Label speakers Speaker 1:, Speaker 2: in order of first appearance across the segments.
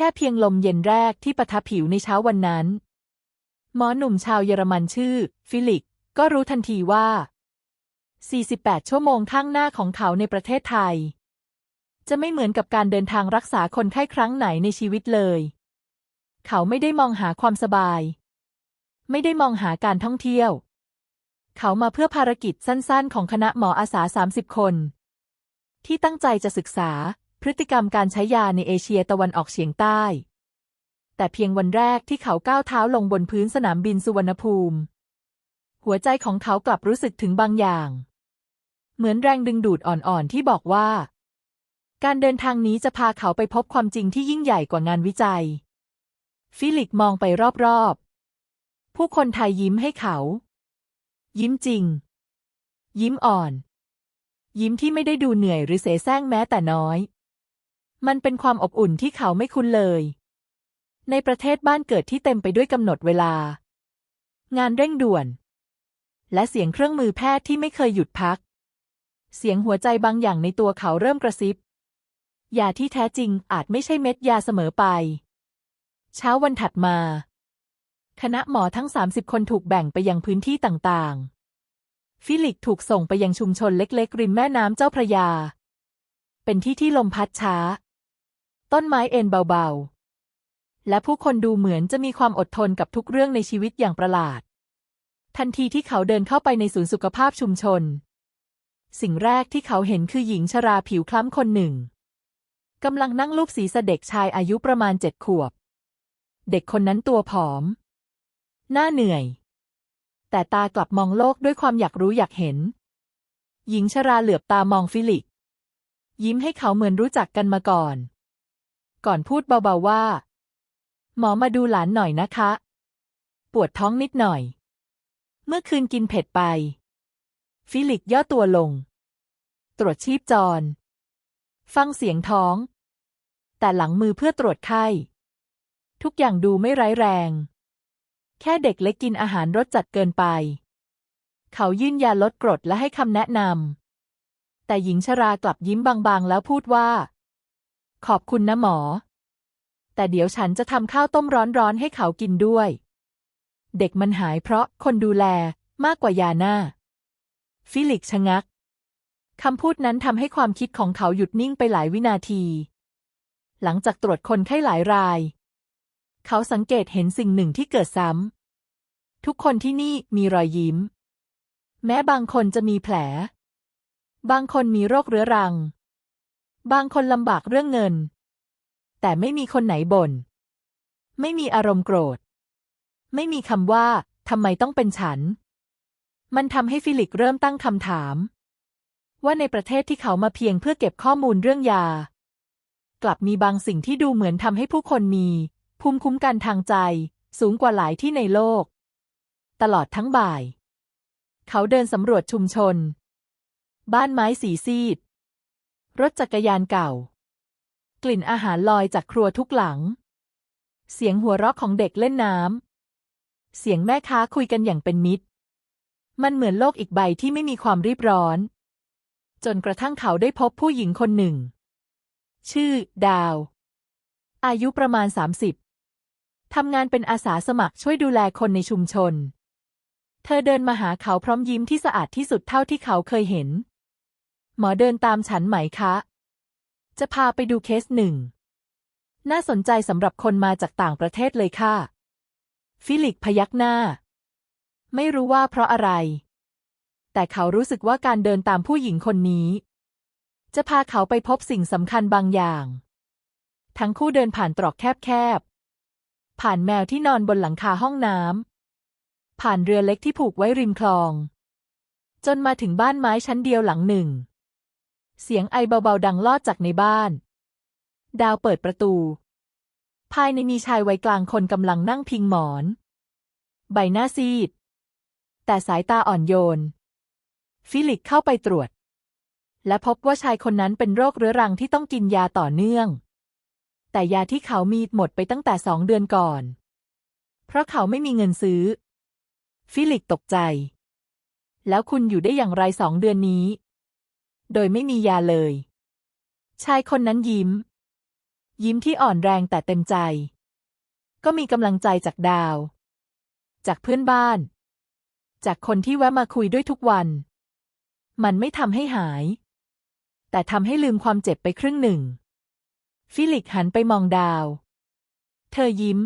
Speaker 1: ค่เพียงลมเย็นแรกที่ปะทะผิวในเช้าวันนั้น หมอหนุ่มชาวเยอรมันชื่อ ฟิลิก ก็รู้ทันทีว่า 48 ชั่วโมงข้างหน้าของเขาในประเทศไทย จะไม่เหมือนกับการเดินทางรักษาคนไข้ครั้งไหนในชีวิตเลย เขาไม่ได้มองหาความสบาย ไม่ได้มองหาการท่องเที่ยว เขามาเพื่อภารกิจสั้นๆ ของคณะหมออาสา 30 คน ที่ตั้งใจจะศึกษา พฤติกรรมการใช้ยาในเอเชียตะวันออกเฉียงใต้ แต่เพียงวันแรกที่เขาก้าวเท้าลงบนพื้นสนามบินสุวรรณภูมิ หัวใจของเขากลับรู้สึกถึงบางอย่าง เหมือนแรงดึงดูดอ่อนๆที่บอกว่า การเดินทางนี้จะพาเขาไปพบความจริงที่ยิ่งใหญ่กว่างานวิจัย ฟิลิกมองไปรอบๆ ผู้คนไทยยิ้มให้เขา ยิ้มจริง ยิ้มอ่อนยิ้มที่ไม่ได้ดูเหนื่อยหรือเสแสร้งแม้แต่น้อย มันเป็นความอบอุ่นที่เขาไม่คุ้นเลย ในประเทศบ้านเกิดที่เต็มไปด้วยกำหนดเวลา งานเร่งด่วน และเสียงเครื่องมือแพทย์ที่ไม่เคยหยุดพัก เสียงหัวใจบางอย่างในตัวเขาเริ่มกระซิบยาที่แท้จริงอาจไม่ใช่เม็ดยาเสมอไป เช้าวันถัดมา คณะหมอทั้ง 30 คนถูกแบ่งไปยังพื้นที่ต่างๆ ฟิลิกถูกส่งไปยังชุมชนเล็กๆ ริมแม่น้ำเจ้าพระยา เป็นที่ที่ลมพัดช้า ต้นไม้เอ็นเบาๆ และผู้คนดูเหมือนจะมีความอดทนกับทุกเรื่องในชีวิตอย่างประหลาด ทันทีที่เขาเดินเข้าไปในศูนย์สุขภาพชุมชน สิ่งแรกที่เขาเห็นคือหญิงชราผิวคล้ำคนหนึ่งกำลังนั่งลูบศีรษะเด็กชายอายุประมาณเจ็ดขวบ เด็กคนนั้นตัวผอม หน้าเหนื่อย แต่ตากลับมองโลกด้วยความอยากรู้อยากเห็น หญิงชราเหลือบตามองฟิลิก ยิ้มให้เขาเหมือนรู้จักกันมาก่อน ก่อนพูดเบาๆว่า หมอมาดูหลานหน่อยนะคะ ปวดท้องนิดหน่อย เมื่อคืนกินเผ็ดไป ฟิลิกย่อตัวลง ตรวจชีพจร ฟังเสียงท้อง แต่หลังมือเพื่อตรวจไข้ ทุกอย่างดูไม่ร้ายแรง แค่เด็กเล็กกินอาหารรสจัดเกินไป เขายื่นยาลดกรดและให้คำแนะนำแต่หญิงชรากลับยิ้มบางๆ แล้วพูดว่า ขอบคุณนะหมอ แต่เดี๋ยวฉันจะทำข้าวต้มร้อนๆให้เขากินด้วย เด็กมันหายเพราะคนดูแลมากกว่ายาหน้า ฟิลิกชะงักคำพูดนั้นทำให้ความคิดของเขาหยุดนิ่งไปหลายวินาที หลังจากตรวจคนไข้หลายราย เขาสังเกตเห็นสิ่งหนึ่งที่เกิดซ้ำ ทุกคนที่นี่มีรอยยิ้ม แม้บางคนจะมีแผล บางคนมีโรคเรื้อรัง บางคนลำบากเรื่องเงิน แต่ไม่มีคนไหนบน่น ไม่มีอารมณ์โกรธ ไม่มีคำว่าทำไมต้องเป็นฉัน มันทำให้ฟิลิกเริ่มตั้งคำถาม ว่าในประเทศที่เขามาเพียงเพื่อเก็บข้อมูลเรื่องยา กลับมีบางสิ่งที่ดูเหมือนทำให้ผู้คนมี ภูมิคุ้มกันทางใจ สูงกว่าหลายที่ในโลก ตลอดทั้งบ่าย เขาเดินสำรวจชุมชน บ้านไม้สีซีด รถจักรยานเก่า กลิ่นอาหารลอยจากครัวทุกหลัง เสียงหัวเราะของเด็กเล่นน้ำ เสียงแม่ค้าคุยกันอย่างเป็นมิตร มันเหมือนโลกอีกใบที่ไม่มีความรีบร้อน จนกระทั่งเขาได้พบผู้หญิงคนหนึ่ง ชื่อ ดาว อายุประมาณ 30 ทำงานเป็นอาสาสมัครช่วยดูแลคนในชุมชน เธอเดินมาหาเขาพร้อมยิ้มที่สะอาดที่สุดเท่าที่เขาเคยเห็น หมอเดินตามฉันไหมคะ จะพาไปดูเคสหนึ่ง น่าสนใจสำหรับคนมาจากต่างประเทศเลยค่ะ ฟิลิกพยักหน้า ไม่รู้ว่าเพราะอะไร แต่เขารู้สึกว่าการเดินตามผู้หญิงคนนี้ จะพาเขาไปพบสิ่งสำคัญบางอย่าง ทั้งคู่เดินผ่านตรอกแคบๆ ผ่านแมวที่นอนบนหลังคาห้องน้ำ ผ่านเรือเล็กที่ผูกไว้ริมคลอง จนมาถึงบ้านไม้ชั้นเดียวหลังหนึ่ง เสียงไอเบาๆดังลอดจากในบ้าน ดาวเปิดประตู ภายในมีชายวัยกลางคนกำลังนั่งพิงหมอน ใบหน้าซีด แต่สายตาอ่อนโยน ฟิลิกเข้าไปตรวจ และพบว่าชายคนนั้นเป็นโรคเรื้อรังที่ต้องกินยาต่อเนื่อง แต่ยาที่เขามีหมดไปตั้งแต่สองเดือนก่อน เพราะเขาไม่มีเงินซื้อ ฟิลิกตกใจ แล้วคุณอยู่ได้อย่างไรสองเดือนนี้ โดยไม่มียาเลย ชายคนนั้นยิ้ม ยิ้มที่อ่อนแรงแต่เต็มใจ ก็มีกำลังใจจากดาว จากเพื่อนบ้าน จากคนที่แวะมาคุยด้วยทุกวัน มันไม่ทำให้หาย แต่ทำให้ลืมความเจ็บไปครึ่งหนึ่ง ฟิลิกหันไปมองดาว เธอยิ้ม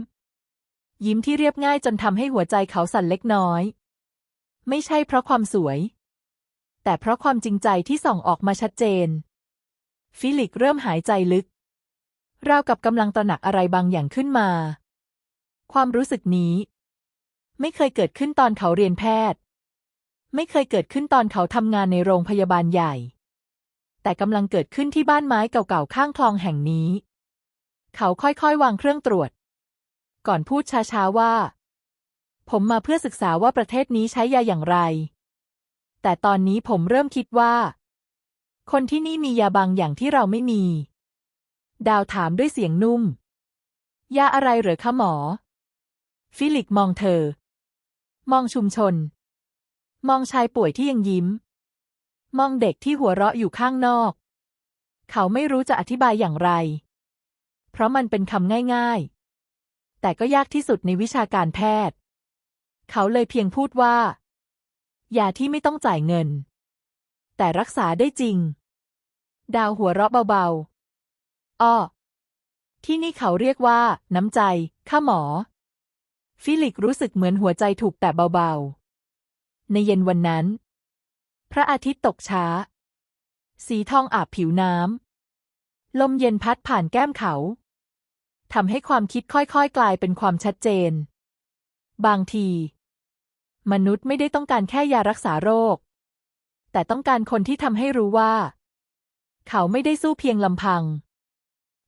Speaker 1: ยิ้มที่เรียบง่ายจนทำให้หัวใจเขาสั่นเล็กน้อย ไม่ใช่เพราะความสวย แต่เพราะความจริงใจที่ส่องออกมาชัดเจน ฟิลิกเริ่มหายใจลึก ราวกับกำลังตระหนักอะไรบางอย่างขึ้นมา ความรู้สึกนี้ ไม่เคยเกิดขึ้นตอนเขาเรียนแพทย์ ไม่เคยเกิดขึ้นตอนเขาทำงานในโรงพยาบาลใหญ่ แต่กำลังเกิดขึ้นที่บ้านไม้เก่าๆข้างคลองแห่งนี้ เขาค่อยๆ วางเครื่องตรวจ ก่อนพูดช้าๆว่า ผมมาเพื่อศึกษาว่าประเทศนี้ใช้ยาอย่างไร แต่ตอนนี้ผมเริ่มคิดว่า คนที่นี่มียาบางอย่างที่เราไม่มี ดาวถามด้วยเสียงนุ่ม ยาอะไรเหรอคะหมอ ฟิลิกมองเธอ มองชุมชน มองชายป่วยที่ยังยิ้ม มองเด็กที่หัวเราะอยู่ข้างนอก เขาไม่รู้จะอธิบายอย่างไร เพราะมันเป็นคำง่ายๆ แต่ก็ยากที่สุดในวิชาการแพทย์ เขาเลยเพียงพูดว่า ยาที่ไม่ต้องจ่ายเงิน แต่รักษาได้จริง ดาวหัวเราะเบาๆ อ้อ ที่นี่เขาเรียกว่า น้ำใจ ข้าหมอ ฟิลิกรู้สึกเหมือนหัวใจถูกแต่เบาๆ ในเย็นวันนั้น พระอาทิตย์ตกช้า สีทองอาบผิวน้ำ ลมเย็นพัดผ่านแก้มเขาทำให้ความคิดค่อยๆ กลายเป็นความชัดเจน บางที มนุษย์ไม่ได้ต้องการแค่ยารักษาโรค แต่ต้องการคนที่ทำให้รู้ว่า เขาไม่ได้สู้เพียงลำพัง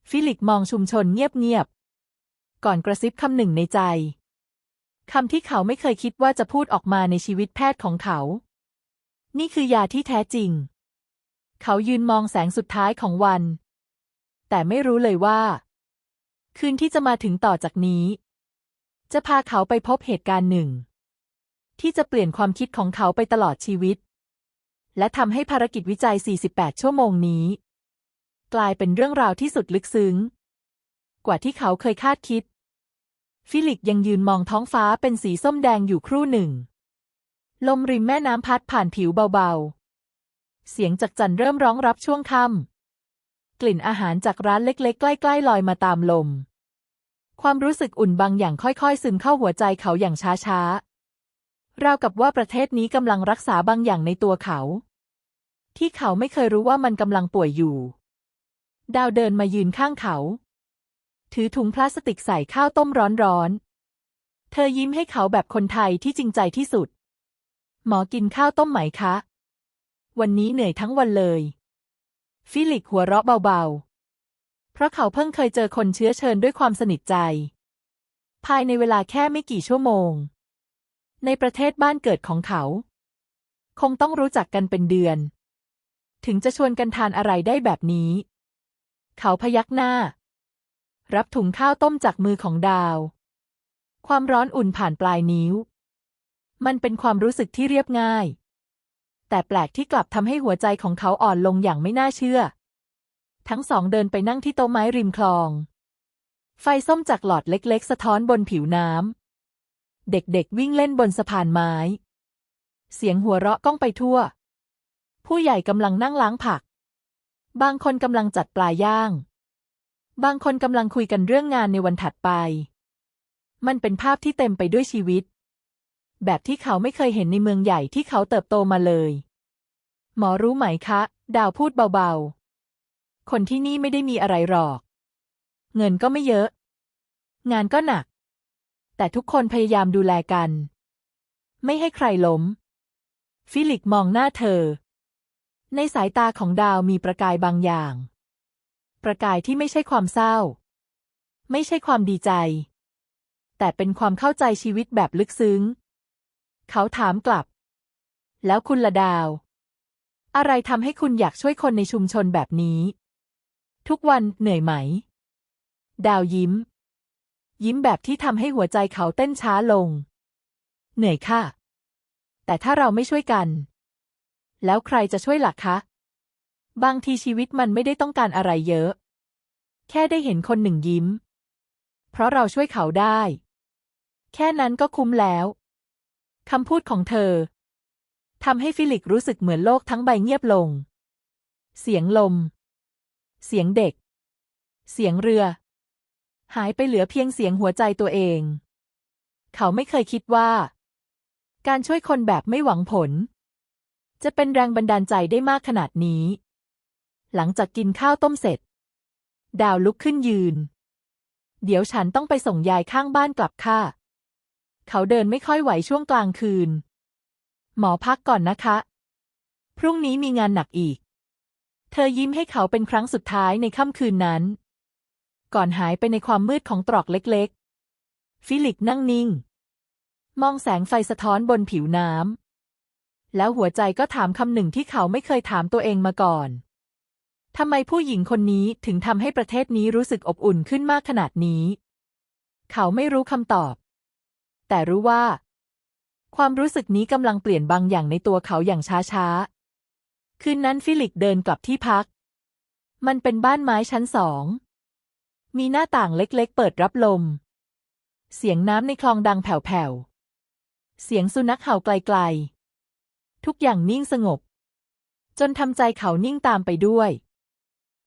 Speaker 1: ฟิลิกมองชุมชนเงียบๆ ก่อนกระซิบคำหนึ่งในใจ คำที่เขาไม่เคยคิดว่าจะพูดออกมาในชีวิตแพทย์ของเขา นี่คือยาที่แท้จริง เขายืนมองแสงสุดท้ายของวัน แต่ไม่รู้เลยว่า คืนที่จะมาถึงต่อจากนี้ จะพาเขาไปพบเหตุการณ์หนึ่ง ที่จะเปลี่ยนความคิดของเขาไปตลอดชีวิต และทำให้ภารกิจวิจัย 48 ชั่วโมงนี้ กลายเป็นเรื่องราวที่สุดลึกซึ้ง กว่าที่เขาเคยคาดคิด ฟิลิกยังยืนมองท้องฟ้าเป็นสีส้มแดงอยู่ครู่หนึ่ง ลมริมแม่น้ำพัดผ่านผิวเบาๆ เสียงจากจันเริ่มร้องรับช่วงค่ำกลิ่นอาหารจากร้านเล็กๆ ใกล้ๆลอยมาตามลมความรู้สึกอุ่นบางอย่างค่อยๆ ซึมเข้าหัวใจเขาอย่างช้าๆ ราวกับว่าประเทศนี้กำลังรักษาบางอย่างในตัวเขา ที่เขาไม่เคยรู้ว่ามันกำลังป่วยอยู่ ดาวเดินมายืนข้างเขา ถือถุงพลาสติกใส่ข้าวต้มร้อนๆ เธอยิ้มให้เขาแบบคนไทยที่จริงใจที่สุด หมอกินข้าวต้มไหมคะ วันนี้เหนื่อยทั้งวันเลย ฟิลิกหัวเราะเบาๆ เพราะเขาเพิ่งเคยเจอคนเชื้อเชิญด้วยความสนิทใจ ภายในเวลาแค่ไม่กี่ชั่วโมง ในประเทศบ้านเกิดของเขา คงต้องรู้จักกันเป็นเดือน ถึงจะชวนกันทานอะไรได้แบบนี้ เขาพยักหน้า รับถุงข้าวต้มจากมือของดาว ความร้อนอุ่นผ่านปลายนิ้ว มันเป็นความรู้สึกที่เรียบง่าย แต่แปลกที่กลับทำให้หัวใจของเขาอ่อนลงอย่างไม่น่าเชื่อ ทั้งสองเดินไปนั่งที่โต๊ะไม้ริมคลอง ไฟส้มจากหลอดเล็ก ๆ สะท้อนบนผิวน้ำ เด็กๆวิ่งเล่นบนสะพานไม้ เสียงหัวเราะก้องไปทั่ว ผู้ใหญ่กำลังนั่งล้างผัก บางคนกำลังจัดปลาย่าง บางคนกำลังคุยกันเรื่องงานในวันถัดไป มันเป็นภาพที่เต็มไปด้วยชีวิต แบบที่เขาไม่เคยเห็นในเมืองใหญ่ที่เขาเติบโตมาเลย หมอรู้ไหมคะ ดาวพูดเบาๆ คนที่นี่ไม่ได้มีอะไรหรอก เงินก็ไม่เยอะ งานก็หนัก แต่ทุกคนพยายามดูแลกัน ไม่ให้ใครล้ม ฟิลิกมองหน้าเธอ ในสายตาของดาวมีประกายบางอย่าง ประกายที่ไม่ใช่ความเศร้า ไม่ใช่ความดีใจ แต่เป็นความเข้าใจชีวิตแบบลึกซึ้ง เขาถามกลับ แล้วคุณละดาว อะไรทำให้คุณอยากช่วยคนในชุมชนแบบนี้ ทุกวันเหนื่อยไหม ดาวยิ้ม ยิ้มแบบที่ทำให้หัวใจเขาเต้นช้าลง เหนื่อยค่ะ แต่ถ้าเราไม่ช่วยกัน แล้วใครจะช่วยล่ะคะ บางทีชีวิตมันไม่ได้ต้องการอะไรเยอะ แค่ได้เห็นคนหนึ่งยิ้ม เพราะเราช่วยเขาได้ แค่นั้นก็คุ้มแล้วคำพูดของเธอทำให้ฟิลิกรู้สึกเหมือนโลกทั้งใบเงียบลง เสียงลม เสียงเด็ก เสียงเรือ หายไปเหลือเพียงเสียงหัวใจตัวเอง เขาไม่เคยคิดว่า การช่วยคนแบบไม่หวังผล จะเป็นแรงบันดาลใจได้มากขนาดนี้ หลังจากกินข้าวต้มเสร็จ ดาวลุกขึ้นยืน เดี๋ยวฉันต้องไปส่งยายข้างบ้านกลับค่ะ เขาเดินไม่ค่อยไหวช่วงกลางคืน หมอพักก่อนนะคะ พรุ่งนี้มีงานหนักอีก เธอยิ้มให้เขาเป็นครั้งสุดท้ายในค่ำคืนนั้น ก่อนหายไปในความมืดของตรอกเล็กๆ ฟิลิกนั่งนิ่ง มองแสงไฟสะท้อนบนผิวน้ำ แล้วหัวใจก็ถามคำหนึ่งที่เขาไม่เคยถามตัวเองมาก่อน ทำไมผู้หญิงคนนี้ถึงทำให้ประเทศนี้รู้สึกอบอุ่นขึ้นมากขนาดนี้ เขาไม่รู้คำตอบ แต่รู้ว่า ความรู้สึกนี้กำลังเปลี่ยนบางอย่างในตัวเขาอย่างช้าๆ คืนนั้นฟิลิกเดินกลับที่พัก มันเป็นบ้านไม้ชั้นสอง มีหน้าต่างเล็กๆ เปิดรับลม เสียงน้ำในคลองดังแผ่วๆ เสียงสุนัขเห่าไกลๆ ทุกอย่างนิ่งสงบ จนทำใจเขานิ่งตามไปด้วย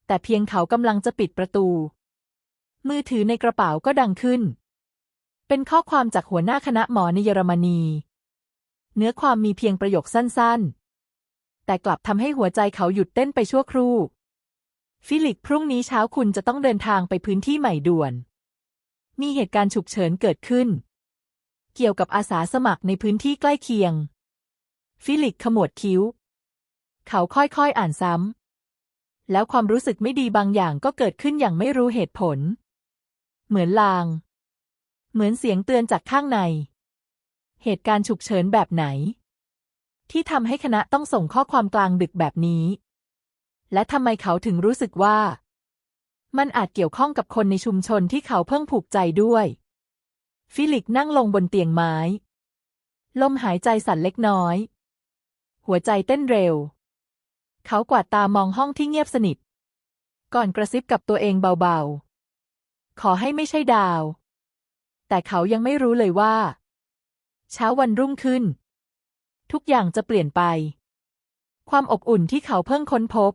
Speaker 1: แต่เพียงเขากำลังจะปิดประตู มือถือในกระเป๋าก็ดังขึ้น เป็นข้อความจากหัวหน้าคณะหมอในเยอรมนี เนื้อความมีเพียงประโยคสั้นๆ แต่กลับทำให้หัวใจเขาหยุดเต้นไปชั่วครู่ ฟิลิกพรุ่งนี้เช้าคุณจะต้องเดินทางไปพื้นที่ใหม่ด่วน มีเหตุการณ์ฉุกเฉินเกิดขึ้น เกี่ยวกับอาสาสมัครในพื้นที่ใกล้เคียง ฟิลิกขมวดคิ้ว เขาค่อยๆอ่านซ้ำ แล้วความรู้สึกไม่ดีบางอย่างก็เกิดขึ้นอย่างไม่รู้เหตุผล เหมือนลาง เหมือนเสียงเตือนจากข้างใน เหตุการณ์ฉุกเฉินแบบไหน ที่ทำให้คณะต้องส่งข้อความกลางดึกแบบนี้ และทำไมเขาถึงรู้สึกว่า มันอาจเกี่ยวข้องกับคนในชุมชนที่เขาเพิ่งผูกใจด้วย ฟิลิกนั่งลงบนเตียงไม้ ลมหายใจสั่นเล็กน้อย หัวใจเต้นเร็ว เขากวาดตามองห้องที่เงียบสนิท ก่อนกระซิบกับตัวเองเบาๆ ขอให้ไม่ใช่ดาว แต่เขายังไม่รู้เลยว่า เช้าวันรุ่งขึ้น ทุกอย่างจะเปลี่ยนไปความอบอุ่นที่เขาเพิ่งค้นพบ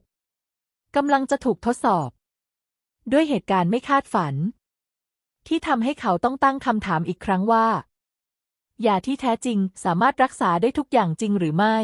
Speaker 1: กำลังจะถูกทดสอบ ด้วยเหตุการณ์ไม่คาดฝัน ที่ทำให้เขาต้องตั้งคำถามอีกครั้งว่ายาที่แท้จริงสามารถรักษาได้ทุกอย่างจริงหรือไม่